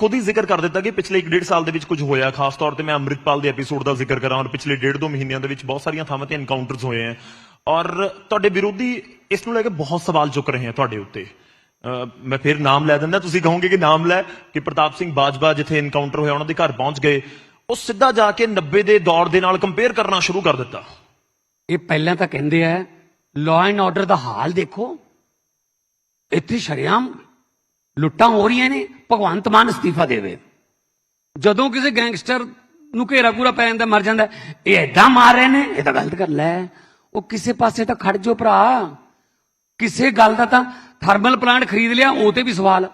ਖੁਦ ਹੀ ਜ਼ਿਕਰ ਕਰ ਦਿੱਤਾ ਕਿ ਪਿਛਲੇ 1.5 ਸਾਲ ਦੇ ਵਿੱਚ ਕੁਝ ਹੋਇਆ। ਖਾਸ ਤੌਰ ਤੇ ਮੈਂ ਅੰਮ੍ਰਿਤਪਾਲ ਦੇ ਐਪੀਸੋਡ ਦਾ ਜ਼ਿਕਰ ਕਰਾਂ ਔਰ ਪਿਛਲੇ 1.5 ਮਹੀਨਿਆਂ ਦੇ ਵਿੱਚ ਬਹੁਤ ਸਾਰੀਆਂ ਥਾਵਾਂ ਤੇ ਐਨਕਾਊਂਟਰਸ ਹੋਏ ਹੈ। ਔਰ ਤੁਹਾਡੇ ਵਿਰੋਧੀ ਇਸ ਨੂੰ ਲੈ ਕੇ ਬਹੁਤ ਸਵਾਲ ਚੁੱਕ ਰਹੇ ਹਨ ਤੁਹਾਡੇ ਉੱਤੇ। ਮੈਂ ਫਿਰ ਨਾਮ ਲੈ ਦਿੰਦਾ, ਤੁਸੀਂ ਕਹੋਗੇ ਕਿ ਨਾਮ ਲੈ ਕਿ ਪ੍ਰਤਾਪ ਸਿੰਘ ਬਾਜਵਾ ਜਿੱਥੇ ਐਨਕਾਊਂਟਰ ਹੋਇਆ, ਉਹਨਾਂ ਦੇ ਘਰ ਪਹੁੰਚ ਗਏ। ਉਹ ਸਿੱਧਾ ਜਾ ਕੇ 90 ਦੇ ਦੌਰ ਦੇ ਨਾਲ ਕੰਪੇਅਰ ਕਰਨਾ ਸ਼ੁਰੂ ਕਰ ਦਿੱਤਾ। ਇਹ ਪਹਿਲਾਂ ਤਾਂ ਕਹਿੰਦੇ ਆ ਲਾਅ ਐਂਡ ਆਰਡਰ ਦਾ ਹਾਲ ਦੇਖੋ। ਇੱਥੇ ਸ਼ਰਿਆਮ ਲੁੱਟਾਂ ਹੋ ਰਹੀਆਂ ਨੇ, ਭਗਵੰਤ ਮਾਨ ਅਸਤੀਫਾ ਦੇਵੇ। ਜਦੋਂ ਕਿਸੇ ਗੈਂਗਸਟਰ ਨੂੰ ਘੇਰਾ ਪੂਰਾ ਪੈ ਜਾਂਦਾ, ਮਰ ਜਾਂਦਾ, ਇਹ ਐਦਾਂ ਮਾਰ ਰਹੇ ਨੇ, ਇਹ ਤਾਂ ਗਲਤ ਕਰ ਲੈ ਉਹ ਕਿਸੇ ਪਾਸੇ ਤਾਂ ਖੜ ਜੋ ਭਰਾ। ਕਿਸੇ ਗੱਲ ਦਾ ਤਾਂ ਥਰਮਲ ਪਲਾਂਟ ਖਰੀਦ ਲਿਆ, ਉਹ ਤੇ ਵੀ ਸਵਾਲ।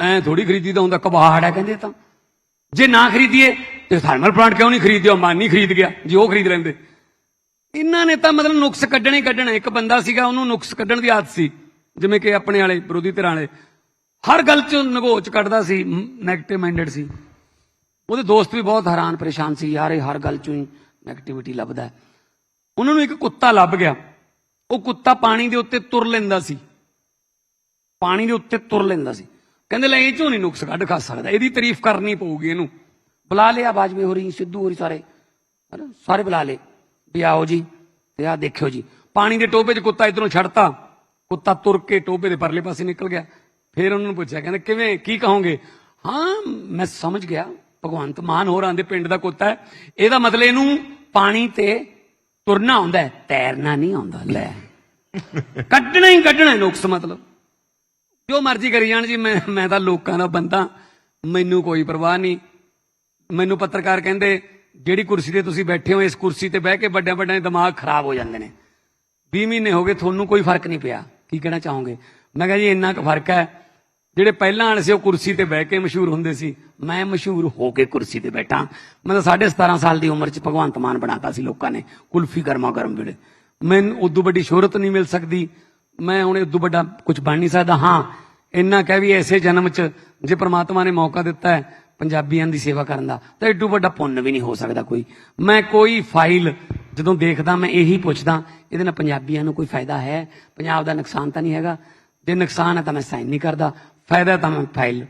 ਐ ਥੋੜੀ ਖਰੀਦੀ ਦਾ ਹੁੰਦਾ, ਕਬਾੜ ਹੈ ਕਹਿੰਦੇ ਤਾਂ। ਜੇ ਨਾ ਖਰੀਦੀਏ, ਤੇ ਥਰਮਲ ਪਲਾਂਟ ਕਿਉਂ ਨਹੀਂ ਖਰੀਦਿਆ? ਮਾਨ ਨਹੀਂ ਖਰੀਦ ਗਿਆ, ਜੇ ਉਹ ਖਰੀਦ ਲੈਂਦੇ। ਇਹਨਾਂ ਨੇ ਤਾਂ ਮਤਲਬ ਨੁਕਸ ਕੱਢਣੇ ਹੀ ਕੱਢਣੇ। ਇੱਕ ਬੰਦਾ ਸੀਗਾ, ਉਹਨੂੰ ਨੁਕਸ ਕੱਢਣ ਦੀ ਆਦਤ ਸੀ। ਜਿਵੇਂ ਕਿ ਆਪਣੇ ਵਾਲੇ, ਵਿਰੋਧੀ ਧਿਰਾਂ ਵਾਲੇ। ਹਰ ਗੱਲ 'ਚ ਨਗੋਚ ਕੱਢਦਾ ਸੀ 네ਗੇਟਿਵ ਮਾਈਂਡਡ ਸੀ। ਉਹਦੇ ਦੋਸਤ ਵੀ ਬਹੁਤ ਹੈਰਾਨ ਪਰੇਸ਼ਾਨ ਸੀ, ਯਾਰ ਇਹ ਹਰ ਗੱਲ 'ਚੋਂ ਹੀ 네ਗੇਟਿਵਿਟੀ ਲੱਭਦਾ ਹੈ। ਉਹਨਾਂ ਨੂੰ ਇੱਕ ਕੁੱਤਾ ਲੱਭ ਗਿਆ। ਉਹ ਕੁੱਤਾ ਪਾਣੀ ਦੇ ਉੱਤੇ ਤੁਰ ਲੈਂਦਾ ਸੀ। ਪਾਣੀ ਦੇ ਉੱਤੇ ਤੁਰ ਲੈਂਦਾ ਸੀ। ਕਹਿੰਦੇ, ਲੈ ਇਹ ਚੋਂ ਨਹੀਂ ਨੁਕਸ ਕੱਢ ਖਾ ਸਕਦਾ, ਇਹਦੀ ਤਾਰੀਫ ਕਰਨੀ ਪਊਗੀ ਇਹਨੂੰ। ਬੁਲਾ ਲਿਆ ਬਾਜਵੇ ਹੋ ਰਹੀ ਸਿੱਧੂ ਹੋਰੀ ਸਾਰੇ। ਹਨਾ, ਸਾਰੇ ਬੁਲਾ ਲਏ। ਵੀ ਆਓ ਜੀ, ਤੇ ਆ ਦੇਖਿਓ ਜੀ। ਪਾਣੀ ਦੇ ਟੋਬੇ 'ਚ ਕੁੱਤਾ ਇਧਰੋਂ ਛੱਡਤਾ। ਕੁੱਤਾ ਤੁਰ ਕੇ ਟੋਬੇ ਦੇ ਪਰਲੇ ਪਾਸੇ ਨਿਕਲ ਗਿਆ। ਫਿਰ ਉਹਨਾਂ ਨੂੰ ਪੁੱਛਿਆ, ਕਹਿੰਦੇ, ਕਿਵੇਂ, ਕੀ ਕਹੋਗੇ? ਹਾਂ, ਮੈਂ ਸਮਝ ਗਿਆ, ਭਗਵੰਤ ਮਾਨ ਹੋਰਾਂ ਦੇ ਪਿੰਡ ਦਾ ਕੁੱਤਾ ਹੈ। ਇਹਦਾ ਮਤਲਬ ਇਹਨੂੰ ਪਾਣੀ ਤੇ ਤੁਰਨਾ ਆਉਂਦਾ ਤੈਰਨਾ ਨਹੀਂ ਆਉਂਦਾ, ਲੈ। ਕੱਢਣਾ ਹੀ ਕੱਢਣਾ ਨੁਕਸ ਮਤਲਬ। ਜੋ ਮਰਜ਼ੀ ਕਰੀ ਜਾਣ ਜੀ, ਮੈਂ ਮੈਂ ਤਾਂ ਲੋਕਾਂ ਦਾ ਬੰਦਾ, ਮੈਨੂੰ ਕੋਈ ਪਰਵਾਹ ਨਹੀਂ। ਮੈਨੂੰ ਪੱਤਰਕਾਰ ਕਹਿੰਦੇ, ਜਿਹੜੀ ਕੁਰਸੀ ਤੇ ਤੁਸੀਂ ਬੈਠੇ ਹੋ, ਇਸ ਕੁਰਸੀ ਤੇ ਬਹਿ ਕੇ ਵੱਡਿਆਂ ਵੱਡਿਆਂ ਦੇ ਦਿਮਾਗ ਖਰਾਬ ਹੋ ਜਾਂਦੇ ਨੇ। 20 ਮਹੀਨੇ ਹੋ ਗਏ, ਤੁਹਾਨੂੰ ਕੋਈ ਫ਼ਰਕ ਨਹੀਂ ਪਿਆ। ਕੀ ਕਹਿਣਾ ਚਾਹੋਗੇ? ਮੈਂ ਕਿਹਾ ਜੀ, ਇੰਨਾ ਕੁ ਫ਼ਰਕ ਹੈ। ਜਿਹੜੇ ਪਹਿਲਾਂ ਵਾਲੇ ਸੀ, ਉਹ ਕੁਰਸੀ ਤੇ ਬਹਿ ਕੇ ਮਸ਼ਹੂਰ ਹੁੰਦੇ ਸੀ। ਮੈਂ ਮਸ਼ਹੂਰ ਹੋ ਕੇ ਕੁਰਸੀ ਤੇ ਬੈਠਾ। ਮੈਂ ਤਾਂ 17.5 ਸਾਲ ਦੀ ਉਮਰ 'ਚ ਭਗਵੰਤ ਮਾਨ ਬਣਾਤਾ ਸੀ ਲੋਕਾਂ ਨੇ, ਕੁਲਫੀ ਗਰਮਾ ਗਰਮ ਵੇਲੇ। ਮੈਨੂੰ ਉਦੋਂ ਵੱਡੀ ਸ਼ੋਹਰਤ ਨਹੀਂ ਮਿਲ ਸਕਦੀ। ਮੈਂ ਹੁਣ ਉਦੋਂ ਵੱਡਾ ਕੁਝ ਬਣ ਨਹੀਂ ਸਕਦਾ। ਹਾਂ, ਇੰਨਾ ਕਹਿ ਵੀ ਐਸੇ ਜਨਮ 'ਚ ਜੇ ਪ੍ਰਮਾਤਮਾ ਨੇ ਮੌਕਾ ਦਿੱਤਾ ਹੈ ਪੰਜਾਬੀਆਂ ਦੀ ਸੇਵਾ ਕਰਨ ਦਾ, ਤਾਂ ਏਡੂ ਵੱਡਾ ਪੁੰਨ ਵੀ ਨਹੀਂ ਹੋ ਸਕਦਾ ਕੋਈ। ਮੈਂ ਕੋਈ ਫਾਈਲ ਜਦੋਂ ਦੇਖਦਾ, ਮੈਂ ਇਹੀ ਪੁੱਛਦਾ, ਇਹਦੇ ਨਾਲ ਪੰਜਾਬੀਆਂ ਨੂੰ ਕੋਈ ਫਾਇਦਾ ਹੈ? ਪੰਜਾਬ ਦਾ ਨੁਕਸਾਨ ਤਾਂ ਨਹੀਂ ਹੈਗਾ। ਜੇ ਨੁਕਸਾਨ ਹੈ ਤਾਂ ਮੈਂ ਸਾਈਨ ਨਹੀਂ ਕਰਦਾ। ਫਾਇਦਾ ਤਾਂ ਮੈਂ ਫਾਈਲ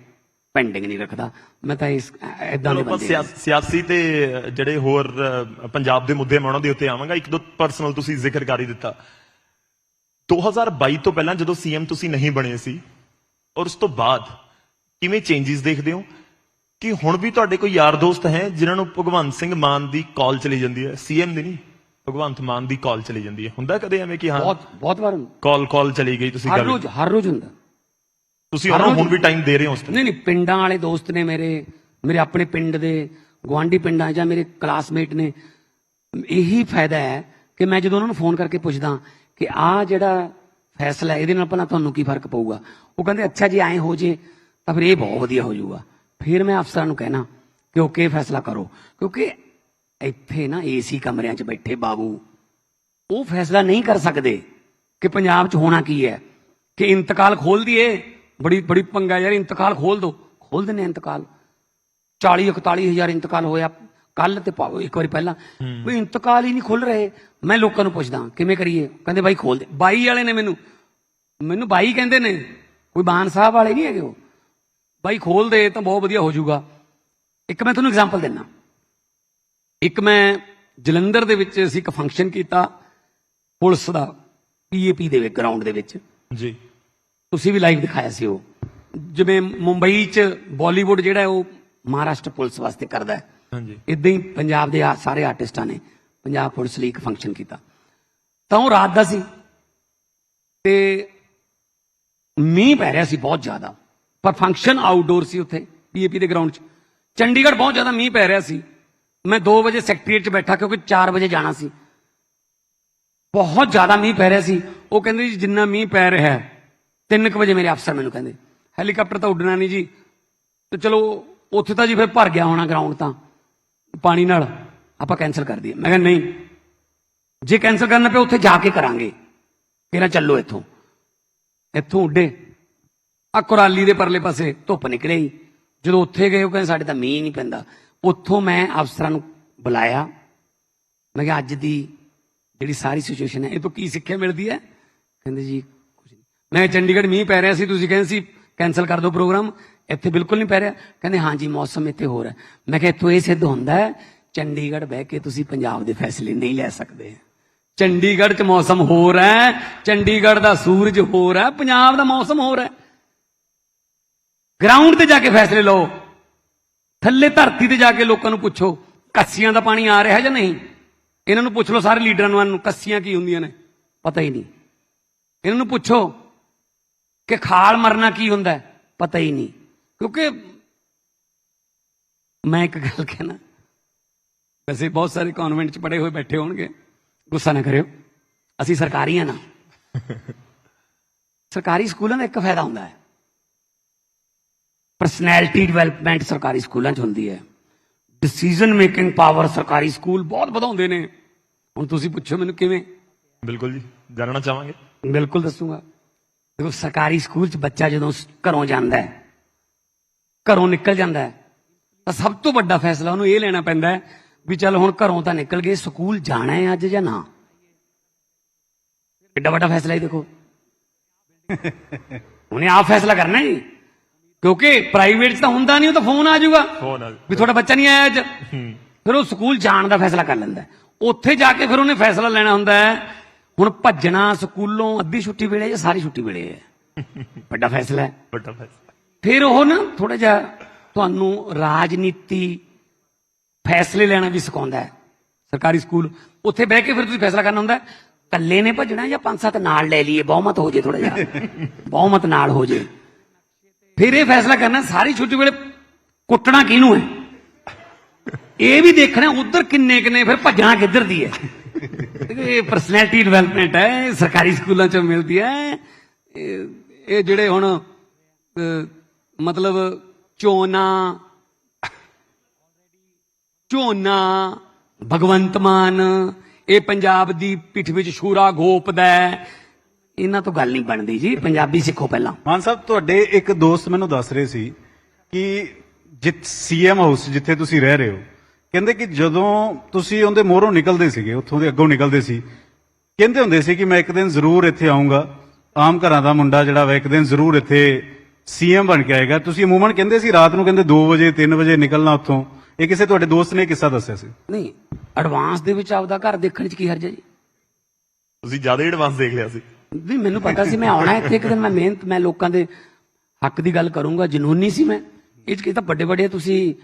ਪੈਂਡਿੰਗ ਨਹੀਂ ਰੱਖਦਾ। ਮੈਂ ਤਾਂ ਇਸ ਐਦਾਂ ਦੇ ਬੰਦੇ ਸਿਆ- ਸਿਆਸੀ ਤੇ ਜਿਹੜੇ ਹੋਰ ਪੰਜਾਬ ਦੇ ਮੁੱਦੇ ਮੈਂ ਉਹਨਾਂ ਦੇ ਉੱਤੇ ਆਵਾਂਗਾ। ਇੱਕ ਦੋ ਪਰਸਨਲ ਤੁਸੀਂ ਜ਼ਿਕਰ ਕਰ ਹੀ ਦਿੱਤਾ। 2022 ਤੋਂ ਪਹਿਲਾਂ ਜਦੋਂ ਸੀਐਮ ਤੁਸੀਂ ਨਹੀਂ ਬਣੇ ਸੀ ਔਰ ਉਸ ਤੋਂ ਬਾਅਦ ਕਿਵੇਂ ਚੇਂਜਸ ਦੇਖਦੇ ਹੋ? ਕਿ ਹੁਣ ਵੀ ਤੁਹਾਡੇ ਕੋਈ ਯਾਰ ਦੋਸਤ ਹੈ ਜਿਨ੍ਹਾਂ ਨੂੰ ਭਗਵੰਤ ਸਿੰਘ ਮਾਨ ਦੀ ਕਾਲ ਚਲੀ ਜਾਂਦੀ ਹੈ? ਸੀਐਮ ਦੀ ਨਹੀਂ ਭਗਵੰਤ ਮਾਨ ਦੀ ਕਾਲ ਚਲੀ ਜਾਂਦੀ ਹੈ। ਹੁੰਦਾ ਕਦੇ ਐਵੇਂ ਕਿ ਹਾਂ ਬਹੁਤ ਬਹੁਤ ਵਾਰ ਕਾਲ ਕਾਲ ਚਲੀ ਗਈ ਤੁਸੀਂ ਹਰ ਰੋਜ਼ ਹਰ ਰੋਜ਼ ਹੁੰਦਾ। ਤੁਸੀਂ ਉਹਨਾਂ ਨੂੰ ਹੁਣ ਵੀ ਟਾਈਮ ਦੇ ਰਹੇ ਹੋ ਉਸ ਤੇ ਨਹੀਂ ਨਹੀਂ ਪਿੰਡਾਂ ਵਾਲੇ ਦੋਸਤ ਨੇ ਮੇਰੇ ਮੇਰੇ ਆਪਣੇ ਪਿੰਡ ਦੇ ਗਵਾਂਢੀ ਪਿੰਡਾਂ ਜਾਂ ਮੇਰੇ ਕਲਾਸਮੇਟ ਨੇ। ਇਹੀ ਫਾਇਦਾ ਹੈ ਕਿ ਮੈਂ ਜਦੋਂ ਉਹਨਾਂ ਨੂੰ ਫੋਨ ਕਰਕੇ ਪੁੱਛਦਾ ਕਿ ਆਹ ਜਿਹੜਾ ਫੈਸਲਾ ਇਹਦੇ ਨਾਲ ਪਹਿਲਾਂ ਤੁਹਾਨੂੰ ਕੀ ਫ਼ਰਕ ਪਊਗਾ? ਉਹ ਕਹਿੰਦੇ ਅੱਛਾ ਜੀ ਐਂ ਹੋ ਜੇ ਤਾਂ ਫਿਰ ਇਹ ਬਹੁਤ ਵਧੀਆ ਹੋ ਜਾਊਗਾ। ਫਿਰ ਮੈਂ ਅਫਸਰਾਂ ਨੂੰ ਕਹਿਣਾ ਕਿ ਓਕੇ ਫੈਸਲਾ ਕਰੋ। ਕਿਉਂਕਿ ਇੱਥੇ ਨਾ ਏਸੀ ਕਮਰਿਆਂ 'ਚ ਬੈਠੇ ਬਾਬੂ ਉਹ ਫੈਸਲਾ ਨਹੀਂ ਕਰ ਸਕਦੇ ਕਿ ਪੰਜਾਬ 'ਚ ਹੋਣਾ ਕੀ ਹੈ ਕਿ ਇੰਤਕਾਲ ਖੋਲ ਦਈਏ। ਬੜੀ ਬੜੀ ਪੰਗਾ ਯਾਰ ਇੰਤਕਾਲ ਖੋਲ ਦੋ। ਖੋਲ ਆ ਇੰਤਕਾਲ। 40 41 ਹਜ਼ਾਰ ਇੰਤਕਾਲ ਹੋਇਆ। ਕੱਲ ਤੇ ਪਾਓ ਇੱਕ ਵਾਰੀ ਪਹਿਲਾਂ। ਵੀ ਇੰਤਕਾਲ ਹੀ ਨਹੀਂ ਖੁੱਲ ਰਹੇ। ਮੈਂ ਲੋਕਾਂ ਨੂੰ ਪੁੱਛਦਾ ਕਿਵੇਂ ਕਰੀਏ? ਕਹਿੰਦੇ ਬਾਈ ਖੋਲ ਦੇ। ਬਾਈ ਵਾਲੇ ਨੇ ਮੈਨੂੰ ਮੈਨੂੰ ਬਾਈ ਕਹਿੰਦੇ ਨੇ। ਕੋਈ ਬਾਨ ਸਾਹਿਬ ਵਾਲੇ ਨਹੀਂ ਹੈਗੇ ਉਹ। ਬਾਈ ਖੋਲ ਦੇ ਤਾਂ ਬਹੁਤ ਵਧੀਆ ਹੋ ਜਾਊਗਾ। ਇੱਕ ਮੈਂ ਤੁਹਾਨੂੰ ਐਗਜ਼ਾਮਪਲ ਦਿੰਨਾ ਇੱਕ ਮੈਂ ਜਲੰਧਰ ਦੇ ਵਿੱਚ ਅਸੀਂ ਇੱਕ ਫੰਕਸ਼ਨ ਕੀਤਾ। ਪੁਲਿਸ ਦਾ ਪੀਏਪੀ ਦੇ ਵਿੱਚ ਗਰਾਊਂਡ ਦੇ ਵਿੱਚ। ਜੀ। ਤੁਸੀਂ ਵੀ ਲਾਈਵ ਦਿਖਾਇਆ ਸੀ ਉਹ। ਜਿਵੇਂ ਮੁੰਬਈ 'ਚ ਬਾਲੀਵੁੱਡ ਜਿਹੜਾ ਉਹ ਮਹਾਰਾਸ਼ਟਰ ਪੁਲਿਸ ਵਾਸਤੇ ਕਰਦਾ ਹੈ। ਹਾਂਜੀ। ਇਦਾਂ ਹੀ ਪੰਜਾਬ ਦੇ ਆ- ਸਾਰੇ ਆਰਟਿਸਟਾਂ ਨੇ ਪੰਜਾਬ ਪੁਲਿਸ ਲਈ ਇੱਕ ਫੰਕਸ਼ਨ ਕੀਤਾ। ਤਾਂ ਉਹ ਰਾਤ ਦਾ ਸੀ ਤੇ ਮੀਂਹ ਪੈ ਰਿਹਾ ਸੀ ਬਹੁਤ ਜ਼ਿਆਦਾ। ਪਰ ਫੰਕਸ਼ਨ ਆਊਟਡੋਰ ਸੀ ਉੱਥੇ ਪੀਏਪੀ ਦੇ ਗਰਾਊਂਡ 'ਚ। ਚੰਡੀਗੜ੍ਹ ਬਹੁਤ ਜ਼ਿਆਦਾ ਮੀਂਹ ਪੈ ਰਿਹਾ ਸੀ। ਮੈਂ 2 ਵਜੇ ਸੈਕਟਰੀਏਟ 'ਚ ਬੈਠਾ ਕਿਉਂਕਿ 4 ਵਜੇ ਜਾਣਾ ਸੀ। ਬਹੁਤ ਜ਼ਿਆਦਾ ਮੀਂਹ ਪੈ ਰਿਹਾ ਸੀ। ਉਹ ਕਹਿੰਦੇ ਜੀ ਜਿੰਨਾ ਮੀਂਹ ਪੈ ਰਿਹਾ ਹੈ 3 ਵਜੇ ਮੇਰੇ ਅਫਸਰ ਮੈਨੂੰ ਕਹਿੰਦੇ ਹੈਲੀਕਾਪਟਰ ਤਾਂ ਉੱਡਣਾ ਨਹੀਂ ਜੀ। ਤੇ ਚਲੋ, ਉੱਥੇ ਤਾਂ ਜੀ ਫਿਰ ਭਰ ਗਿਆ ਹੋਣਾ ਗਰਾਊਂਡ ਤਾਂ, ਪਾਣੀ ਨਾਲ, ਆਪਾਂ ਕੈਨਸਲ ਕਰ ਦਈਏ। ਮੈਂ ਕਿਹਾ, ਨਹੀਂ, ਜੇ ਕੈਨਸਲ ਕਰਨਾ ਪਿਆ, ਉੱਥੇ ਜਾ ਕੇ ਕਰਾਂਗੇ। ਕਿਹੜਾ ਚੱਲੋ ਇੱਥੋਂ। ਇੱਥੋਂ ਉੱਡੇ। ਆ ਕੁਰਾਲੀ ਦੇ ਪਰਲੇ ਪਾਸੇ ਧੁੱਪ ਨਿਕਲੇਈ ਜਦੋਂ ਉੱਥੇ ਗਏ, ਉਹ ਕਹਿੰਦੇ, ਸਾਡੇ ਤਾਂ ਮੀਂਹ ਨਹੀਂ ਪੈਂਦਾ। ਉੱਥੋਂ ਮੈਂ ਅਫਸਰਾਂ ਨੂੰ ਬੁਲਾਇਆ। ਮੈਂ ਕਿਹਾ, ਅੱਜ ਦੀ ਜਿਹੜੀ ਸਾਰੀ ਸਿਚੁਏਸ਼ਨ ਹੈ, ਇਹ ਤੋਂ ਕੀ ਸਿੱਖਿਆ ਮਿਲਦੀ ਹੈ? ਕਹਿੰਦੇ ਜੀ ਮੈਂ ਚੰਡੀਗੜ੍ਹ ਮੀਂਹ ਪੈ ਰਿਹਾ ਸੀ, ਤੁਸੀਂ ਕਹਿੰਦੇ ਸੀ ਕੈਨਸਲ ਕਰ ਦਿਓ ਪ੍ਰੋਗਰਾਮ ਇੱਥੇ ਬਿਲਕੁਲ ਨਹੀਂ ਪੈ ਰਿਹਾ। ਕਹਿੰਦੇ, ਹਾਂਜੀ, ਮੌਸਮ ਇੱਥੇ ਹੋਰ ਹੈ। ਮੈਂ ਕਿਹਾ, ਇੱਥੋਂ ਇਹ ਸਿੱਧ ਹੁੰਦਾ ਹੈ, ਚੰਡੀਗੜ੍ਹ ਬਹਿ ਕੇ ਤੁਸੀਂ ਪੰਜਾਬ ਦੇ ਫੈਸਲੇ ਨਹੀਂ ਲੈ ਸਕਦੇ। ਚੰਡੀਗੜ੍ਹ 'ਚ ਮੌਸਮ ਹੋਰ ਹੈ, ਚੰਡੀਗੜ੍ਹ ਦਾ ਸੂਰਜ ਹੋਰ ਹੈ, ਪੰਜਾਬ ਦਾ ਮੌਸਮ ਹੋਰ ਹੈ। ਗਰਾਊਂਡ ਤੇ ਜਾ ਕੇ ਫੈਸਲੇ ਲਓ। ਥੱਲੇ ਧਰਤੀ ਤੇ ਜਾ ਕੇ ਲੋਕਾਂ ਨੂੰ ਪੁੱਛੋ, ਕੱਸੀਆਂ ਦਾ ਪਾਣੀ ਆ ਰਿਹਾ ਜਾਂ ਨਹੀਂ? ਇਹਨਾਂ ਨੂੰ ਪੁੱਛ ਲਓ ਸਾਰੇ ਲੀਡਰਾਂ ਨੂੰ ਕੱਸੀਆਂ ਕੀ ਹੁੰਦੀਆਂ ਨੇ? ਪਤਾ ਹੀ ਨਹੀਂ। ਇਹਨਾਂ ਨੂੰ ਪੁੱਛੋ। ਕਿ ਖਾਲ ਮਰਨਾ ਕੀ ਹੁੰਦਾ? ਪਤਾ ਹੀ ਨਹੀਂ। ਕਿਉਂਕਿ ਮੈਂ ਇੱਕ ਗੱਲ ਕਹਿਣਾ ਵੈਸੇ ਬਹੁਤ ਸਾਰੇ ਕਨਵੈਂਟ ਚ ਪੜੇ ਹੋਏ ਬੈਠੇ ਹੋਣਗੇ ਗੁੱਸਾ ਨਾ ਕਰਿਓ। ਅਸੀਂ ਸਰਕਾਰੀ ਆ ਨਾ। ਸਰਕਾਰੀ ਸਕੂਲਾਂ ਦਾ ਇੱਕ ਫਾਇਦਾ ਹੁੰਦਾ ਹੈ। ਪਰਸਨੈਲਿਟੀ ਡਿਵੈਲਪਮੈਂਟ ਸਰਕਾਰੀ ਸਕੂਲਾਂ 'ਚ ਹੁੰਦੀ ਹੈ। ਡਿਸੀਜਨ ਮੇਕਿੰਗ ਪਾਵਰ ਸਰਕਾਰੀ ਸਕੂਲ ਬਹੁਤ ਵਧਾਉਂਦੇ ਨੇ। ਹੁਣ ਤੁਸੀਂ ਪੁੱਛੋ ਮੈਨੂੰ ਕਿਵੇਂ? ਬਿਲਕੁਲ ਜੀ। ਜਾਣਨਾ ਚਾਹਾਂਗੇ? ਬਿਲਕੁਲ ਦੱਸੂਗਾ। ਦੇਖੋ ਸਰਕਾਰੀ ਸਕੂਲ 'ਚ ਬੱਚਾ ਜਦੋਂ ਘਰੋਂ ਜਾਂਦਾ ਹੈ ਘਰੋਂ ਨਿਕਲ ਜਾਂਦਾ ਹੈ ਤਾਂ ਸਭ ਤੋਂ ਵੱਡਾ ਫੈਸਲਾ ਉਹਨੂੰ ਇਹ ਲੈਣਾ ਪੈਂਦਾ ਵੀ ਚੱਲ ਹੁਣ ਘਰੋਂ ਤਾਂ ਨਿਕਲ ਗਏ ਸਕੂਲ ਜਾਣਾ ਹੈ ਅੱਜ ਜਾਂ ਨਾ। ਕਿੱਡਾ ਵੱਡਾ ਫੈਸਲਾ ਹੀ ਦੇਖੋ। ਉਹਨੇ ਆਪ ਫੈਸਲਾ ਕਰਨਾ ਹੈ ਜੀ। ਕਿਉਂਕਿ ਪ੍ਰਾਈਵੇਟ 'ਚ ਤਾਂ ਹੁੰਦਾ ਨਹੀਂ ਉਹ ਤਾਂ ਫੋਨ ਆ ਜਾਊਗਾ। ਫੋਨ ਆ ਵੀ ਤੁਹਾਡਾ ਬੱਚਾ ਨਹੀਂ ਆਇਆ ਅੱਜ। ਫਿਰ ਉਹ ਸਕੂਲ ਜਾਣ ਦਾ ਫੈਸਲਾ ਕਰ ਲੈਂਦਾ। ਉੱਥੇ ਜਾ ਕੇ ਫਿਰ ਉਹਨੇ ਫੈਸਲਾ ਲੈਣਾ ਹੁੰਦਾ ਹੈ ਹੁਣ ਭੱਜਣਾ ਸਕੂਲੋਂ ਅੱਧੀ ਛੁੱਟੀ ਵੇਲੇ ਜਾਂ ਸਾਰੀ ਛੁੱਟੀ ਵੇਲੇ ਹੈ? ਵੱਡਾ ਫੈਸਲਾ ਹੈ। ਵੱਡਾ ਫੈਸਲਾ। ਫਿਰ ਉਹ ਨਾ ਥੋੜਾ ਜਿਹਾ ਤੁਹਾਨੂੰ ਰਾਜਨੀਤੀ ਫੈਸਲੇ ਲੈਣਾ ਵੀ ਸਿਖਾਉਂਦਾ ਹੈ। ਸਰਕਾਰੀ ਸਕੂਲ ਉੱਥੇ ਬਹਿ ਕੇ ਫਿਰ ਤੁਸੀਂ ਫੈਸਲਾ ਕਰਨਾ ਹੁੰਦਾ ਹੈ, ਇਕੱਲੇ ਨੇ ਭੱਜਣਾ ਜਾਂ ਪੰਜ ਸੱਤ ਨਾਲ ਲੈ ਲਈਏ ਬਹੁਮਤ ਹੋ ਜੇ ਥੋੜਾ ਜਿਹਾ। ਬਹੁਮਤ ਨਾਲ ਹੋ ਜੇ। ਫਿਰ ਇਹ ਫੈਸਲਾ ਕਰਨਾ ਸਾਰੀ ਛੁੱਟੀ ਵੇਲੇ ਕੁੱਟਣਾ ਕਿਹਨੂੰ ਹੈ? ਇਹ ਵੀ ਦੇਖਣਾ ਉਧਰ ਕਿੰਨੇ ਕਿੰਨੇ ਫਿਰ ਭੱਜਣਾ ਕਿੱਧਰ ਦੀ ਹੈ? ਇਹ ਪਰਸਨੈਲਿਟੀ ਡਿਵੈਲਪਮੈਂਟ ਹੈ, ਇਹ ਸਰਕਾਰੀ ਸਕੂਲਾਂ ਚ ਮਿਲਦੀ ਹੈ। ਇਹ ਜਿਹੜੇ ਹੁਣ ਮਤਲਬ ਚੋਨਾ ਝੋਨਾ ਭਗਵੰਤ ਮਾਨ, ਇਹ ਪੰਜਾਬ ਦੀ ਪਿੱਠ ਵਿੱਚ ਸ਼ੂਰਾ ਗੋਪਦਾ ਇਹਨਾਂ ਤੋਂ ਗੱਲ ਨਹੀਂ ਬਣਦੀ ਜੀ, ਪੰਜਾਬੀ ਸਿੱਖੋ ਪਹਿਲਾਂ। ਮਾਨ ਸਾਹਿਬ, ਤੁਹਾਡੇ ਇੱਕ ਦੋਸਤ ਮੈਨੂੰ ਦੱਸ ਰਹੇ ਸੀ ਕਿ ਜਿੱਥੇ ਸੀਐਮ ਹਾਊਸ ਜਿੱਥੇ ਤੁਸੀਂ ਰਹਿ ਰਹੇ ਹੋ ਕਹਿੰਦੇ ਕਿ ਜਦੋਂ ਤੁਸੀਂ ਉਹਦੇ ਮੋਹਰੋਂ ਨਿਕਲਦੇ ਸੀਗੇ ਉੱਥੋਂ ਦੇ ਅੱਗੋਂ ਨਿਕਲਦੇ ਸੀ ਕਹਿੰਦੇ ਹੁੰਦੇ ਸੀ ਕਿ ਮੈਂ ਇੱਕ ਦਿਨ ਜ਼ਰੂਰ ਇੱਥੇ ਆਉਂਗਾ ਆਮ ਘਰਾਂ ਦਾ ਮੁੰਡਾ ਜਿਹੜਾ ਵਾ ਇੱਕ ਦਿਨ ਜ਼ਰੂਰ ਇੱਥੇ ਸੀਐਮ ਬਣ ਕੇ ਆਏਗਾ। ਤੁਸੀਂ ਅਮੂਮਨ ਕਹਿੰਦੇ ਸੀ ਰਾਤ ਨੂੰ ਕਹਿੰਦੇ 2 ਵਜੇ 3 ਵਜੇ ਨਿਕਲਣਾ ਉੱਥੋਂ। ਇਹ ਕਿਸੇ ਤੁਹਾਡੇ ਦੋਸਤ ਨੇ ਕਿੱਸਾ ਦੱਸਿਆ ਸੀ? ਨਹੀਂ ਐਡਵਾਂਸ ਦੇ ਵਿੱਚ ਆਪਦਾ ਘਰ ਦੇਖਣ 'ਚ ਕੀ ਹਰਜ ਹੈ ਜੀ? ਤੁਸੀਂ ਜ਼ਿਆਦਾ ਹੀ ਐਡਵਾਂਸ ਦੇਖ ਲਿਆ ਸੀ। ਵੀ ਮੈਨੂੰ ਪਤਾ ਸੀ ਮੈਂ ਆਉਣਾ ਇੱਥੇ ਇੱਕ ਦਿਨ ਮੈਂ ਮਿਹਨਤ ਮੈਂ ਲੋਕਾਂ ਦੇ ਹੱਕ ਦੀ ਗੱਲ ਕਰੂੰਗਾ ਜਨੂਨੀ ਸੀ ਮੈਂ। ਇਹ 'ਚ ਕੀ ਤਾਂ ਵੱਡੇ ਵੱਡੇ ਤੁਸੀਂ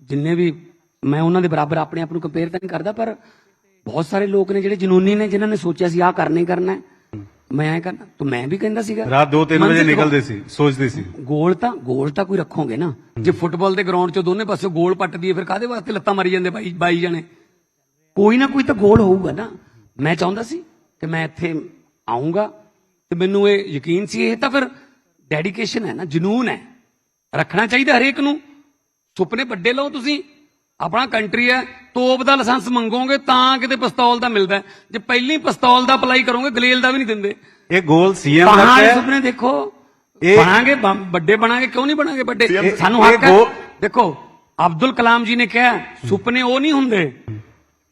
ਜਿੰਨੇ ਵੀ ਮੈਂ ਉਹਨਾਂ ਦੇ ਬਰਾਬਰ ਆਪਣੇ ਆਪ ਨੂੰ ਕੰਪੇਅਰ ਤਾਂ ਨਹੀਂ ਕਰਦਾ ਪਰ ਬਹੁਤ ਸਾਰੇ ਲੋਕ ਨੇ ਜਿਹੜੇ ਜਨੂਨੀ ਨੇ ਜਿਨ੍ਹਾਂ ਨੇ ਸੋਚਿਆ ਸੀ ਆਹ ਕਰਨਾ ਹੀ ਕਰਨਾ ਹੈ। ਮੈਂ ਐ ਕਰਨਾ ਤਾਂ ਮੈਂ ਵੀ ਕਹਿੰਦਾ ਸੀਗਾ। ਰਾਤ 2-3 ਵਜੇ ਨਿਕਲਦੇ ਸੀ ਸੋਚਦੇ ਸੀ। ਗੋਲ ਤਾਂ ਗੋਲ ਤਾਂ ਕੋਈ ਰੱਖੋਗੇ ਨਾ। ਜੇ ਫੁੱਟਬਾਲ ਦੇ ਗਰਾਊਂਡ 'ਚ ਦੋਨੇ ਪਾਸੇ ਗੋਲ ਪੱਟ ਦਈਏ ਫਿਰ ਕਾਦੇ ਵਾਸਤੇ ਲੱਤਾਂ ਮਾਰੀ ਜਾਂਦੇ ਬਾਈ ਬਾਈ ਜਣੇ? ਕੋਈ ਨਾ ਕੋਈ ਤਾਂ ਗੋਲ ਹੋਊਗਾ ਨਾ। ਮੈਂ ਚਾਹੁੰਦਾ ਸੀ ਕਿ ਮੈਂ ਇੱਥੇ ਆਉਂਗਾ ਤੇ ਮੈਨੂੰ ਇਹ ਯਕੀਨ ਸੀ ਇਹ ਤਾਂ ਫਿਰ ਡੈਡੀਕੇਸ਼ਨ ਹੈ ਨਾ ਜਨੂਨ ਹੈ। ਰੱਖਣਾ ਚਾਹੀਦਾ ਹਰੇਕ ਨੂੰ। ਸੁਪਨੇ ਵੱਡੇ ਲਓ ਤੁਸੀਂ। ਆਪਣਾ ਕੰਟਰੀ ਹੈ ਤੋਪ ਦਾ ਲਾਇਸੈਂਸ ਮੰਗੋਗੇ ਤਾਂ ਕਿਤੇ ਪਿਸਤੌਲ ਦਾ ਮਿਲਦਾ। ਜੇ ਪਹਿਲੀ ਪਿਸਤੌਲ ਦਾ ਅਪਲਾਈ ਕਰੋਗੇ ਗਲੇਲ ਦਾ ਵੀ ਨਹੀਂ ਦਿੰਦੇ। ਇਹ ਗੋਲ ਸੀਐਮ ਪਹਾੜ ਹੈ? ਸੁਪਨੇ ਦੇਖੋ। ਇਹ- ਬਣਾਂਗੇ ਵੱਡੇ ਬਣਾਂਗੇ ਕਿਉਂ ਨਹੀਂ ਬਣਾਂਗੇ ਵੱਡੇ? ਸਾਨੂੰ ਹੱਕ ਹੈ। ਦੇਖੋ ਅਬਦੁਲ ਕਲਾਮ ਜੀ ਨੇ ਕਿਹਾ ਸੁਪਨੇ ਉਹ ਨਹੀਂ ਹੁੰਦੇ।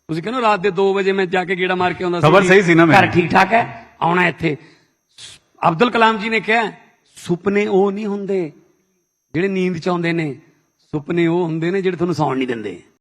ਤੁਸੀਂ ਕਹਿੰਦੇ ਰਾਤ ਦੇ 2 ਵਜੇ ਮੈਂ ਜਾ ਕੇ ਗੇੜਾ ਮਾਰ ਕੇ ਆਉਂਦਾ ਖਬਰ ਜੀ, ਸਹੀ ਸੀ ਨਾ ਘਰ ਮੇਰੀ। ਠੀਕ ਠਾਕ ਹੈ ਆਉਣਾ ਇੱਥੇ। ਅਬਦੁਲ ਕਲਾਮ ਜੀ ਨੇ ਕਿਹਾ ਸੁਪਨੇ ਉਹ ਨਹੀਂ ਹੁੰਦੇ ਜਿਹੜੇ ਨੀਂਦ ਚ ਆਉਂਦੇ ਨੇ। ਸੁਪਨੇ ਉਹ ਹੁੰਦੇ ਨੇ ਜਿਹੜੇ ਤੁਹਾਨੂੰ ਸੌਣ ਨਹੀਂ ਦਿੰਦੇ।